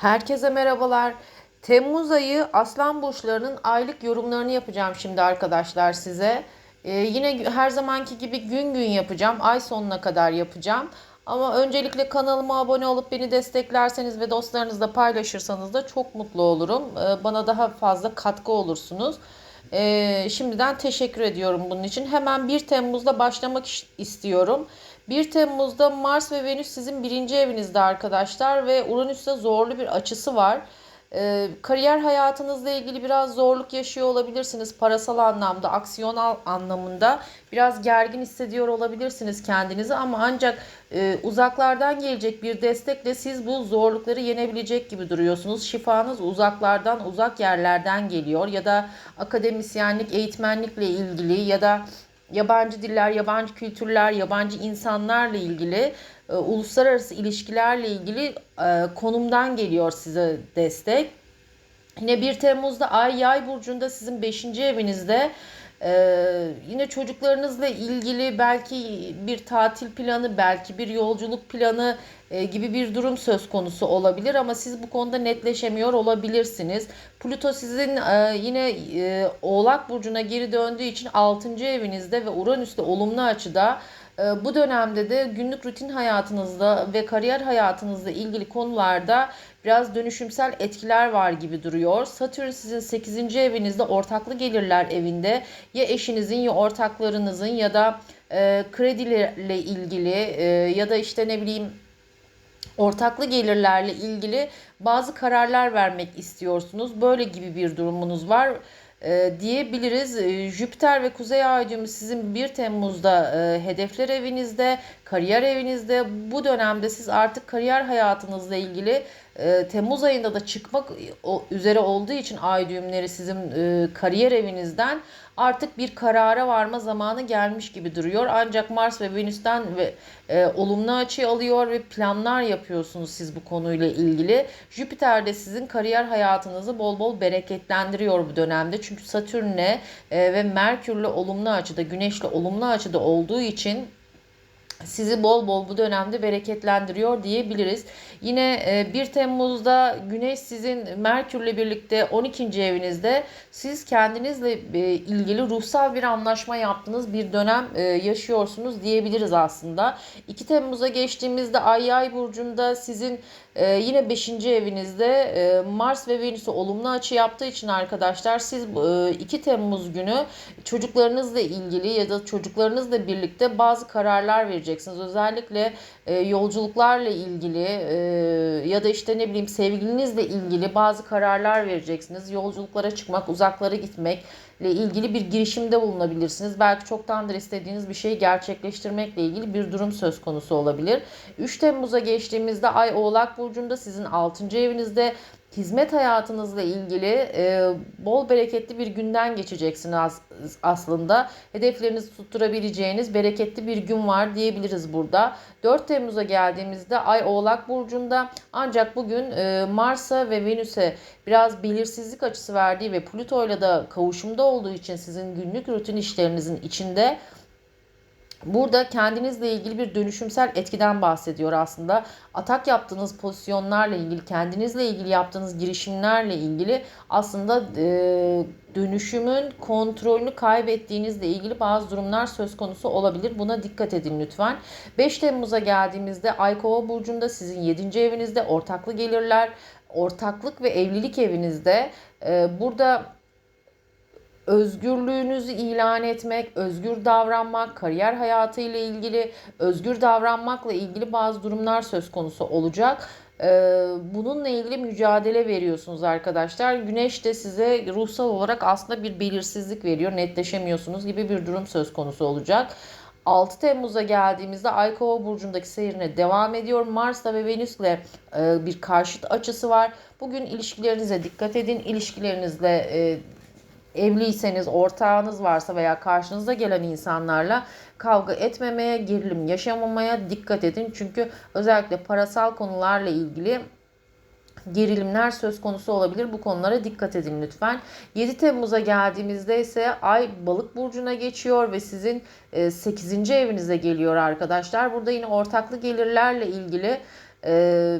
Herkese merhabalar. Temmuz ayı Aslan burçlarının aylık yorumlarını yapacağım şimdi arkadaşlar size. Ee, yine her zamanki gibi gün gün yapacağım. Ay sonuna kadar yapacağım. Ama öncelikle kanalıma abone olup beni desteklerseniz ve dostlarınızla paylaşırsanız da çok mutlu olurum. Ee, bana daha fazla katkı olursunuz. Ee, şimdiden teşekkür ediyorum bunun için. Hemen 1 Temmuz'da başlamak istiyorum. 1 Temmuz'da Mars ve Venüs sizin birinci evinizde arkadaşlar ve Uranüs'te zorlu bir açısı var. Ee, kariyer hayatınızla ilgili biraz zorluk yaşıyor olabilirsiniz. Parasal anlamda, aksiyonal anlamında biraz gergin hissediyor olabilirsiniz kendinizi ama ancak e, uzaklardan gelecek bir destekle siz bu zorlukları yenebilecek gibi duruyorsunuz. Şifanız uzaklardan, uzak yerlerden geliyor ya da akademisyenlik, eğitmenlikle ilgili ya da yabancı diller, yabancı kültürler, yabancı insanlarla ilgili, e, uluslararası ilişkilerle ilgili e, konumdan geliyor size destek. Yine 1 Temmuz'da Ay Yay burcunda sizin 5. evinizde ee, yine çocuklarınızla ilgili belki bir tatil planı, belki bir yolculuk planı e, gibi bir durum söz konusu olabilir ama siz bu konuda netleşemiyor olabilirsiniz. Plüto sizin e, yine e, Oğlak burcuna geri döndüğü için 6. evinizde ve Uranüs'te olumlu açıda ee, bu dönemde de günlük rutin hayatınızda ve kariyer hayatınızla ilgili konularda biraz dönüşümsel etkiler var gibi duruyor. Satürn sizin 8. evinizde ortaklı gelirler evinde ya eşinizin ya ortaklarınızın ya da e, kredilerle ilgili e, ya da işte ne bileyim ortaklı gelirlerle ilgili bazı kararlar vermek istiyorsunuz. Böyle gibi bir durumunuz var e, diyebiliriz. E, Jüpiter ve Kuzey Ay düğümü sizin 1 Temmuz'da e, hedefler evinizde, kariyer evinizde. Bu dönemde siz artık kariyer hayatınızla ilgili e, Temmuz ayında da çıkmak üzere olduğu için ay düğümleri sizin e, kariyer evinizden artık bir karara varma zamanı gelmiş gibi duruyor. Ancak Mars ve Venüs'ten ve e, olumlu açı alıyor ve planlar yapıyorsunuz siz bu konuyla ilgili. Jüpiter de sizin kariyer hayatınızı bol bol bereketlendiriyor bu dönemde. Çünkü Satürn'le e, ve Merkür'le olumlu açıda, Güneş'le olumlu açıda olduğu için sizi bol bol bu dönemde bereketlendiriyor diyebiliriz. Yine 1 e, Temmuz'da Güneş sizin Merkürle birlikte 12. evinizde siz kendinizle e, ilgili ruhsal bir anlaşma yaptığınız bir dönem e, yaşıyorsunuz diyebiliriz aslında. 2 Temmuz'a geçtiğimizde Ay Yay burcunda sizin yine 5. evinizde Mars ve Venüs'ü olumlu açı yaptığı için arkadaşlar siz 2 Temmuz günü çocuklarınızla ilgili ya da çocuklarınızla birlikte bazı kararlar vereceksiniz. Özellikle yolculuklarla ilgili ya da işte ne bileyim sevgilinizle ilgili bazı kararlar vereceksiniz. Yolculuklara çıkmak, uzaklara gitmek ile ilgili bir girişimde bulunabilirsiniz. Belki çoktandır istediğiniz bir şeyi gerçekleştirmekle ilgili bir durum söz konusu olabilir. 3 Temmuz'a geçtiğimizde Ay Oğlak Burcu'nda sizin 6. evinizde hizmet hayatınızla ilgili e, bol bereketli bir günden geçeceksiniz aslında. Hedeflerinizi tutturabileceğiniz bereketli bir gün var diyebiliriz burada. 4 Temmuz'a geldiğimizde Ay Oğlak Burcu'nda ancak bugün e, Mars'a ve Venüs'e biraz belirsizlik açısı verdiği ve Plüto'yla da kavuşumda olduğu için sizin günlük rutin işlerinizin içinde Burada kendinizle ilgili bir dönüşümsel etkiden bahsediyor aslında. Atak yaptığınız pozisyonlarla ilgili, kendinizle ilgili yaptığınız girişimlerle ilgili aslında e, dönüşümün kontrolünü kaybettiğinizle ilgili bazı durumlar söz konusu olabilir. Buna dikkat edin lütfen. 5 Temmuz'a geldiğimizde Ay burcunda sizin 7. evinizde ortaklı gelirler, ortaklık ve evlilik evinizde. E, burada özgürlüğünüzü ilan etmek, özgür davranmak, kariyer hayatı ile ilgili özgür davranmakla ilgili bazı durumlar söz konusu olacak. Ee, bununla ilgili mücadele veriyorsunuz arkadaşlar. Güneş de size ruhsal olarak aslında bir belirsizlik veriyor. Netleşemiyorsunuz gibi bir durum söz konusu olacak. 6 Temmuz'a geldiğimizde Ay burcundaki seyrine devam ediyor. Mars'la ve Venüs'le e, bir karşıt açısı var. Bugün ilişkilerinize dikkat edin. İlişkilerinizle e, evliyseniz, ortağınız varsa veya karşınıza gelen insanlarla kavga etmemeye, gerilim yaşamamaya dikkat edin. Çünkü özellikle parasal konularla ilgili gerilimler söz konusu olabilir. Bu konulara dikkat edin lütfen. 7 Temmuz'a geldiğimizde ise Ay Balık burcuna geçiyor ve sizin 8. E, evinize geliyor arkadaşlar. Burada yine ortaklı gelirlerle ilgili e,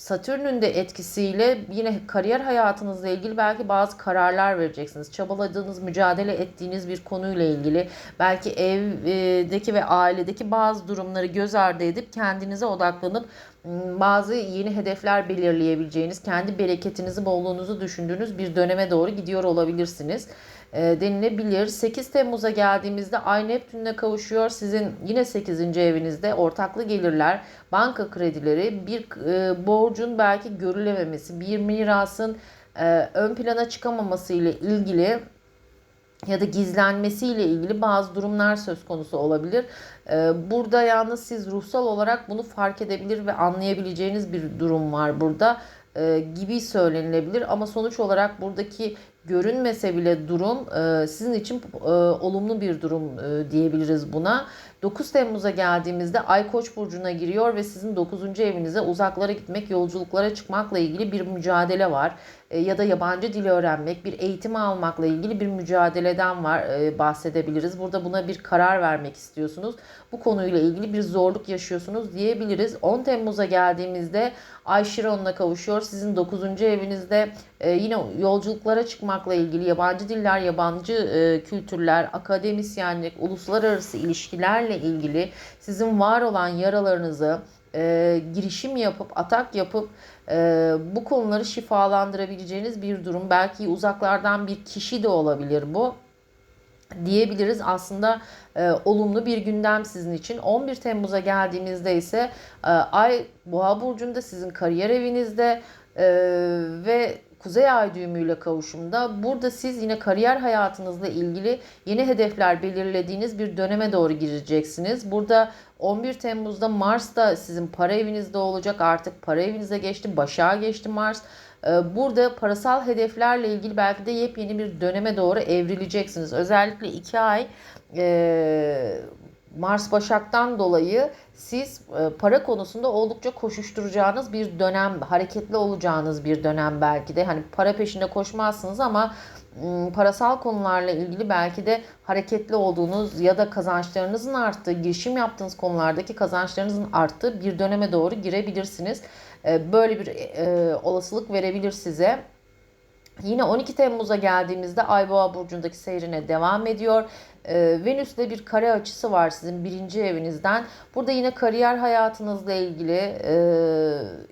Satürn'ün de etkisiyle yine kariyer hayatınızla ilgili belki bazı kararlar vereceksiniz. Çabaladığınız, mücadele ettiğiniz bir konuyla ilgili belki evdeki ve ailedeki bazı durumları göz ardı edip kendinize odaklanıp ım, bazı yeni hedefler belirleyebileceğiniz, kendi bereketinizi, bolluğunuzu düşündüğünüz bir döneme doğru gidiyor olabilirsiniz denilebilir. 8 Temmuz'a geldiğimizde Ay Neptün'le kavuşuyor. Sizin yine 8. evinizde ortaklı gelirler, banka kredileri, bir e, borcun belki görülememesi, bir mirasın e, ön plana çıkamaması ile ilgili ya da gizlenmesiyle ilgili bazı durumlar söz konusu olabilir. Ee, Burada yalnız siz ruhsal olarak bunu fark edebilir ve anlayabileceğiniz bir durum var burada e, gibi söylenilebilir. Ama sonuç olarak buradaki görünmese bile durum e, sizin için e, olumlu bir durum e, diyebiliriz buna. 9 Temmuz'a geldiğimizde Ay Koç burcuna giriyor ve sizin 9. evinize uzaklara gitmek, yolculuklara çıkmakla ilgili bir mücadele var. Ya da yabancı dili öğrenmek, bir eğitim almakla ilgili bir mücadeleden var bahsedebiliriz. Burada buna bir karar vermek istiyorsunuz. Bu konuyla ilgili bir zorluk yaşıyorsunuz diyebiliriz. 10 Temmuz'a geldiğimizde Ay Şiron'la kavuşuyor. Sizin 9. evinizde yine yolculuklara çıkmakla ilgili yabancı diller, yabancı e, kültürler, akademisyenlik, uluslararası ilişkilerle ilgili sizin var olan yaralarınızı e, girişim yapıp, atak yapıp e, bu konuları şifalandırabileceğiniz bir durum. Belki uzaklardan bir kişi de olabilir bu diyebiliriz. Aslında e, olumlu bir gündem sizin için. 11 Temmuz'a geldiğimizde ise e, Ay Boğa burcunda sizin kariyer evinizde e, ve Kuzey Ay düğümüyle kavuşumda. Burada siz yine kariyer hayatınızla ilgili yeni hedefler belirlediğiniz bir döneme doğru gireceksiniz. Burada 11 Temmuz'da Mars da sizin para evinizde olacak. Artık para evinize geçti, başağa geçti Mars. Ee, Burada parasal hedeflerle ilgili belki de yepyeni bir döneme doğru evrileceksiniz. Özellikle 2 ay e, Mars Başak'tan dolayı siz e, para konusunda oldukça koşuşturacağınız bir dönem, hareketli olacağınız bir dönem belki de. Hani para peşinde koşmazsınız ama parasal konularla ilgili belki de hareketli olduğunuz ya da kazançlarınızın arttığı, girişim yaptığınız konulardaki kazançlarınızın arttığı bir döneme doğru girebilirsiniz. E, Böyle bir e, olasılık verebilir size. Yine 12 Temmuz'a geldiğimizde Ay Boğa burcundaki seyrine devam ediyor. Ee, Venüs'le bir kare açısı var sizin birinci evinizden. Burada yine kariyer hayatınızla ilgili, e,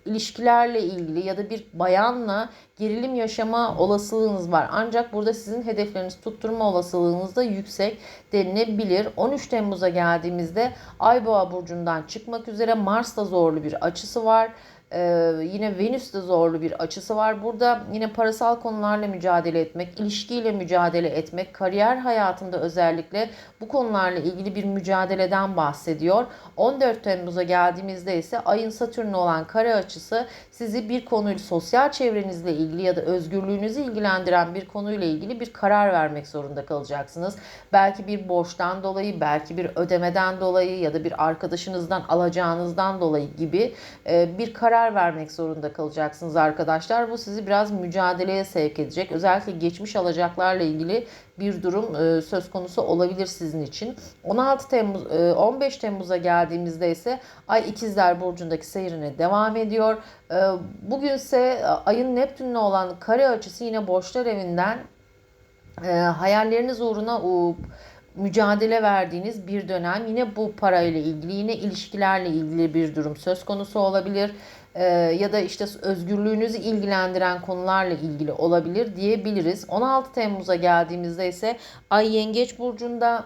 ilişkilerle ilgili ya da bir bayanla gerilim yaşama olasılığınız var. Ancak burada sizin hedeflerinizi tutturma olasılığınız da yüksek denilebilir. 13 Temmuz'a geldiğimizde Ay Boğa burcundan çıkmak üzere Mars'la zorlu bir açısı var. Ee, yine Venüs'te zorlu bir açısı var. Burada yine parasal konularla mücadele etmek, ilişkiyle mücadele etmek, kariyer hayatında özellikle bu konularla ilgili bir mücadeleden bahsediyor. 14 Temmuz'a geldiğimizde ise ayın Satürn'e olan kare açısı sizi bir konuyla sosyal çevrenizle ilgili ya da özgürlüğünüzü ilgilendiren bir konuyla ilgili bir karar vermek zorunda kalacaksınız. Belki bir borçtan dolayı, belki bir ödemeden dolayı ya da bir arkadaşınızdan alacağınızdan dolayı gibi e, bir karar vermek zorunda kalacaksınız arkadaşlar. Bu sizi biraz mücadeleye sevk edecek. Özellikle geçmiş alacaklarla ilgili bir durum e, söz konusu olabilir sizin için. 16 Temmuz e, 15 Temmuz'a geldiğimizde ise Ay İkizler burcundaki seyrine devam ediyor. E, Bugünse ayın Neptün'le olan kare açısı yine borçlar evinden e, hayalleriniz uğruna u- mücadele verdiğiniz bir dönem. Yine bu parayla ilgili, yine ilişkilerle ilgili bir durum söz konusu olabilir. E, ya da işte özgürlüğünüzü ilgilendiren konularla ilgili olabilir diyebiliriz. 16 Temmuz'a geldiğimizde ise Ay Yengeç burcunda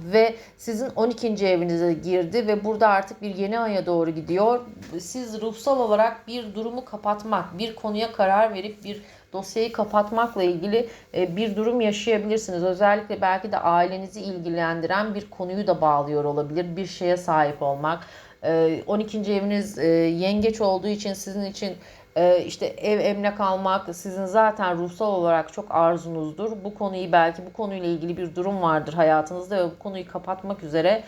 ve sizin 12. evinize girdi ve burada artık bir yeni aya doğru gidiyor. Siz ruhsal olarak bir durumu kapatmak, bir konuya karar verip bir dosyayı kapatmakla ilgili e, bir durum yaşayabilirsiniz. Özellikle belki de ailenizi ilgilendiren bir konuyu da bağlıyor olabilir. Bir şeye sahip olmak. E, 12. eviniz e, yengeç olduğu için sizin için ee, işte ev emlak almak sizin zaten ruhsal olarak çok arzunuzdur. Bu konuyu belki bu konuyla ilgili bir durum vardır hayatınızda ve bu konuyu kapatmak üzere e,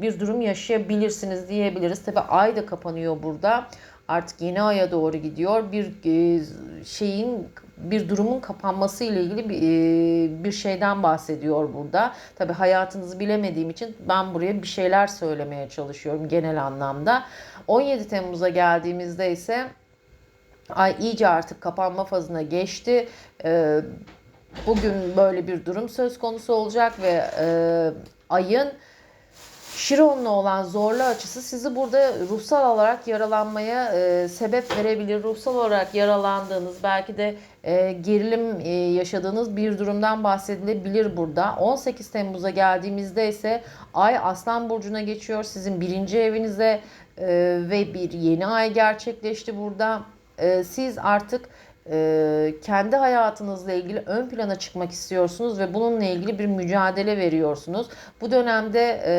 bir durum yaşayabilirsiniz diyebiliriz. Tabi ay da kapanıyor burada. artık yeni aya doğru gidiyor. Bir e, şeyin bir durumun kapanması ile ilgili bir, e, şeyden bahsediyor burada. Tabi hayatınızı bilemediğim için ben buraya bir şeyler söylemeye çalışıyorum genel anlamda. 17 Temmuz'a geldiğimizde ise ay iyice artık kapanma fazına geçti. Bugün böyle bir durum söz konusu olacak ve e, ayın Şiron'la olan zorlu açısı sizi burada ruhsal olarak yaralanmaya e, sebep verebilir. Ruhsal olarak yaralandığınız belki de e, gerilim e, yaşadığınız bir durumdan bahsedilebilir burada. 18 Temmuz'a geldiğimizde ise Ay Aslan Burcu'na geçiyor. Sizin birinci evinize e, ve bir yeni ay gerçekleşti burada. E, siz artık e, kendi hayatınızla ilgili ön plana çıkmak istiyorsunuz ve bununla ilgili bir mücadele veriyorsunuz. Bu dönemde e,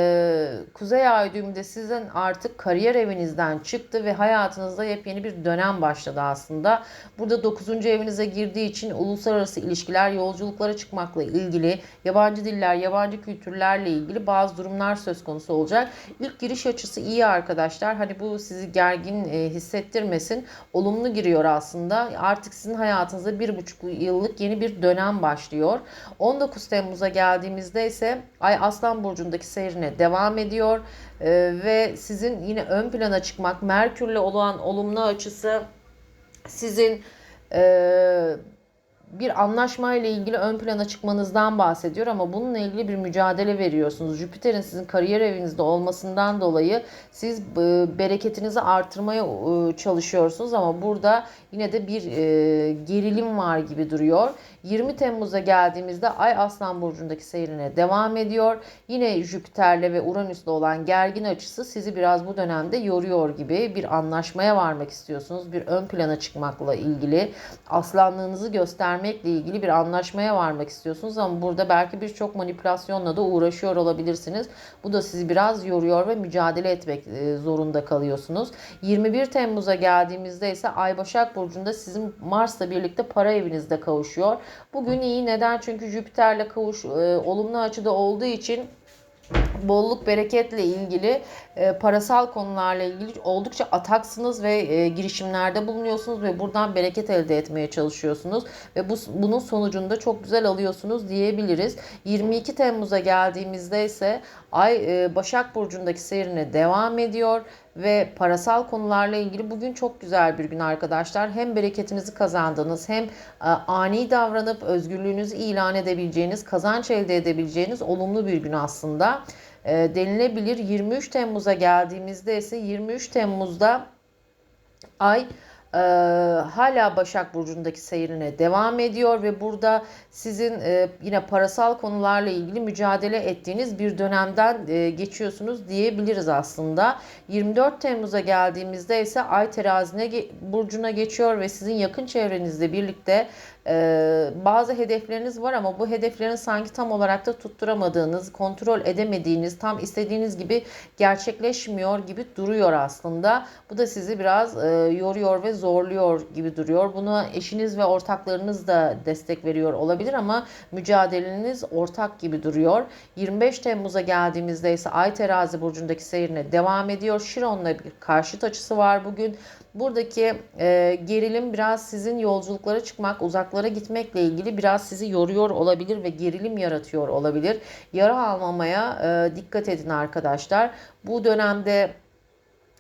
Kuzey Ay düğümü de sizin artık kariyer evinizden çıktı ve hayatınızda yepyeni bir dönem başladı aslında. Burada 9. evinize girdiği için uluslararası ilişkiler, yolculuklara çıkmakla ilgili, yabancı diller, yabancı kültürlerle ilgili bazı durumlar söz konusu olacak. İlk giriş açısı iyi arkadaşlar. Hani bu sizi gergin e, hissettirmesin. Olumlu giriyor aslında. Artık sizin hayatınızda bir buçuk yıllık yeni bir dönem başlıyor. 19 Temmuz'a geldiğimizde ise Ay Aslan Burcu'ndaki seyrine devam ediyor. Ee, ve sizin yine ön plana çıkmak, Merkür'le olan olumlu açısı sizin e, bir anlaşma ile ilgili ön plana çıkmanızdan bahsediyor ama bununla ilgili bir mücadele veriyorsunuz. Jüpiter'in sizin kariyer evinizde olmasından dolayı siz e, bereketinizi artırmaya e, çalışıyorsunuz ama burada yine de bir e, gerilim var gibi duruyor. 20 Temmuz'a geldiğimizde Ay Aslan Burcu'ndaki seyrine devam ediyor. Yine Jüpiter'le ve Uranüs'le olan gergin açısı sizi biraz bu dönemde yoruyor gibi bir anlaşmaya varmak istiyorsunuz. Bir ön plana çıkmakla ilgili aslanlığınızı göstermekle ilgili bir anlaşmaya varmak istiyorsunuz ama burada belki birçok manipülasyonla da uğraşıyor olabilirsiniz. Bu da sizi biraz yoruyor ve mücadele etmek e, zorunda kalıyorsunuz. 21 Temmuz'a geldiğimizde ise Ay Başak Burcu'nda sizin Mars'la birlikte para evinizde kavuşuyor. Bugün iyi. Neden? Çünkü Jüpiter'le kavuş e, olumlu açıda olduğu için bolluk bereketle ilgili e, parasal konularla ilgili oldukça ataksınız ve e, girişimlerde bulunuyorsunuz ve buradan bereket elde etmeye çalışıyorsunuz ve bu bunun sonucunda çok güzel alıyorsunuz diyebiliriz. 22 Temmuz'a geldiğimizde ise Ay e, Başak Burcu'ndaki seyrine devam ediyor ve parasal konularla ilgili bugün çok güzel bir gün arkadaşlar. Hem bereketinizi kazandığınız hem e, ani davranıp özgürlüğünüzü ilan edebileceğiniz, kazanç elde edebileceğiniz olumlu bir gün aslında denilebilir. 23 Temmuz'a geldiğimizde ise 23 Temmuz'da ay e, hala Başak Burcu'ndaki seyrine devam ediyor ve burada sizin e, yine parasal konularla ilgili mücadele ettiğiniz bir dönemden e, geçiyorsunuz diyebiliriz aslında. 24 Temmuz'a geldiğimizde ise Ay terazine burcuna geçiyor ve sizin yakın çevrenizle birlikte ee, bazı hedefleriniz var ama bu hedeflerin sanki tam olarak da tutturamadığınız, kontrol edemediğiniz, tam istediğiniz gibi gerçekleşmiyor gibi duruyor aslında. Bu da sizi biraz e, yoruyor ve zorluyor gibi duruyor. Buna eşiniz ve ortaklarınız da destek veriyor olabilir ama mücadeleniz ortak gibi duruyor. 25 Temmuz'a geldiğimizde ise Ay Terazi burcundaki seyrine devam ediyor. Şiron'la bir karşıt açısı var bugün. Buradaki e, gerilim biraz sizin yolculuklara çıkmak, uzaklara gitmekle ilgili biraz sizi yoruyor olabilir ve gerilim yaratıyor olabilir. Yara almamaya e, dikkat edin arkadaşlar. Bu dönemde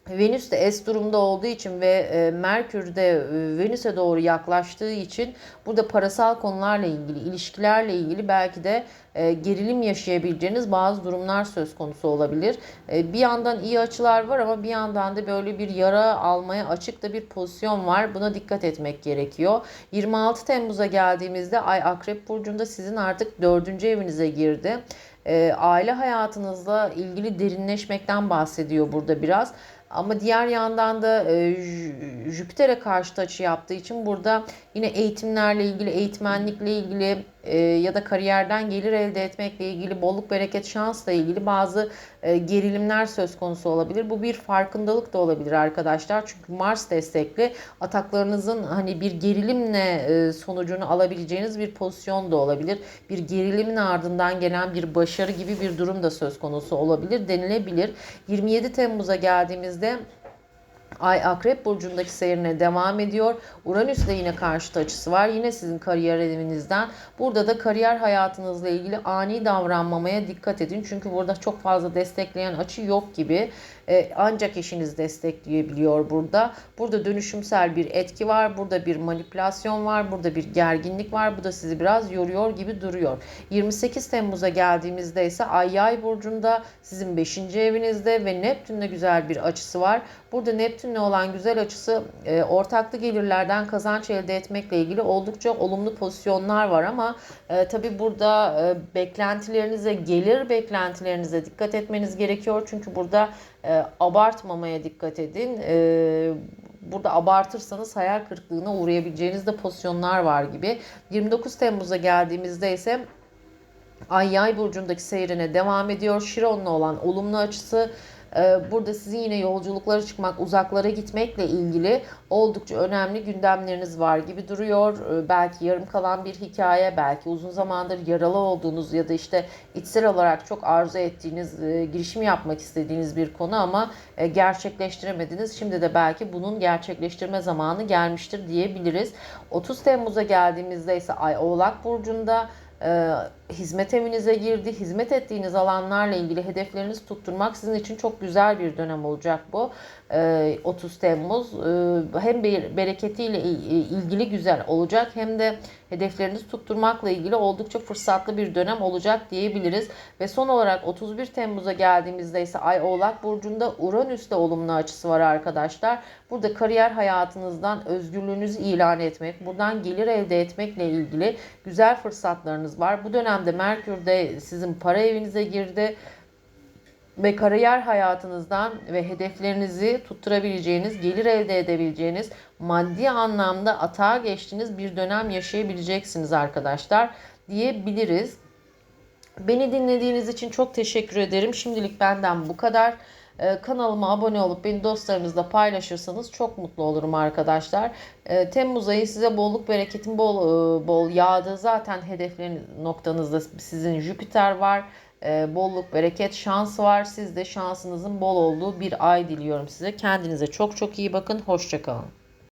Venüs de S durumda olduğu için ve e, Merkür de e, Venüs'e doğru yaklaştığı için burada parasal konularla ilgili, ilişkilerle ilgili belki de e, gerilim yaşayabileceğiniz bazı durumlar söz konusu olabilir. Bir yandan iyi açılar var ama bir yandan da böyle bir yara almaya açık da bir pozisyon var. Buna dikkat etmek gerekiyor. 26 Temmuz'a geldiğimizde Ay Akrep Burcu'nda sizin artık dördüncü evinize girdi. Aile hayatınızla ilgili derinleşmekten bahsediyor burada biraz. Ama diğer yandan da e, Jüpiter'e karşı açı yaptığı için burada yine eğitimlerle ilgili, eğitmenlikle ilgili e, ya da kariyerden gelir elde etmekle ilgili, bolluk, bereket, şansla ilgili bazı e, gerilimler söz konusu olabilir. Bu bir farkındalık da olabilir arkadaşlar. Çünkü Mars destekli ataklarınızın hani bir gerilimle e, sonucunu alabileceğiniz bir pozisyon da olabilir. Bir gerilimin ardından gelen bir başarı gibi bir durum da söz konusu olabilir denilebilir. 27 Temmuz'a geldiğimizde Ay Akrep Burcu'ndaki seyrine devam ediyor. Uranüs'le yine karşıt açısı var. Yine sizin kariyer evinizden. Burada da kariyer hayatınızla ilgili ani davranmamaya dikkat edin. Çünkü burada çok fazla destekleyen açı yok gibi. Ee, ancak eşiniz destekleyebiliyor burada. Burada dönüşümsel bir etki var. Burada bir manipülasyon var. Burada bir gerginlik var. Bu da sizi biraz yoruyor gibi duruyor. 28 Temmuz'a geldiğimizde ise Ay Yay Burcu'nda sizin 5. evinizde ve Neptün'le güzel bir açısı var. Burada Neptün'le olan güzel açısı e, ortaklı gelirlerden kazanç elde etmekle ilgili oldukça olumlu pozisyonlar var ama e, tabi burada e, beklentilerinize, gelir beklentilerinize dikkat etmeniz gerekiyor. Çünkü burada e, abartmamaya dikkat edin. E, burada abartırsanız hayal kırıklığına uğrayabileceğiniz de pozisyonlar var gibi. 29 Temmuz'a geldiğimizde ise Ay Yay burcundaki seyrine devam ediyor. Şiron'la olan olumlu açısı burada sizin yine yolculuklara çıkmak, uzaklara gitmekle ilgili oldukça önemli gündemleriniz var gibi duruyor. E, Belki yarım kalan bir hikaye, belki uzun zamandır yaralı olduğunuz ya da işte içsel olarak çok arzu ettiğiniz, e, girişim yapmak istediğiniz bir konu ama e, gerçekleştiremediniz. Şimdi de belki bunun gerçekleştirme zamanı gelmiştir diyebiliriz. 30 Temmuz'a geldiğimizde ise Ay Oğlak Burcu'nda e, hizmet evinize girdi. Hizmet ettiğiniz alanlarla ilgili hedeflerinizi tutturmak sizin için çok güzel bir dönem olacak bu. E, 30 Temmuz e, hem bereketiyle il- ilgili güzel olacak hem de hedeflerinizi tutturmakla ilgili oldukça fırsatlı bir dönem olacak diyebiliriz. Ve son olarak 31 Temmuz'a geldiğimizde ise Ay Oğlak Burcu'nda Uranüs'te olumlu açısı var arkadaşlar. Burada kariyer hayatınızdan özgürlüğünüzü ilan etmek, buradan gelir elde etmekle ilgili güzel fırsatlarınız var. Bu dönemde Merkür de sizin para evinize girdi ve kariyer hayatınızdan ve hedeflerinizi tutturabileceğiniz, gelir elde edebileceğiniz, maddi anlamda atağa geçtiğiniz bir dönem yaşayabileceksiniz arkadaşlar diyebiliriz. Beni dinlediğiniz için çok teşekkür ederim. Şimdilik benden bu kadar. Ee, kanalıma abone olup beni dostlarınızla paylaşırsanız çok mutlu olurum arkadaşlar. Ee, Temmuz ayı size bolluk bereketin bol e, bol yağdı. Zaten hedeflerin noktanızda sizin Jüpiter var. Ee, bolluk, bereket, şans var. Siz de şansınızın bol olduğu bir ay diliyorum size. Kendinize çok çok iyi bakın. Hoşçakalın.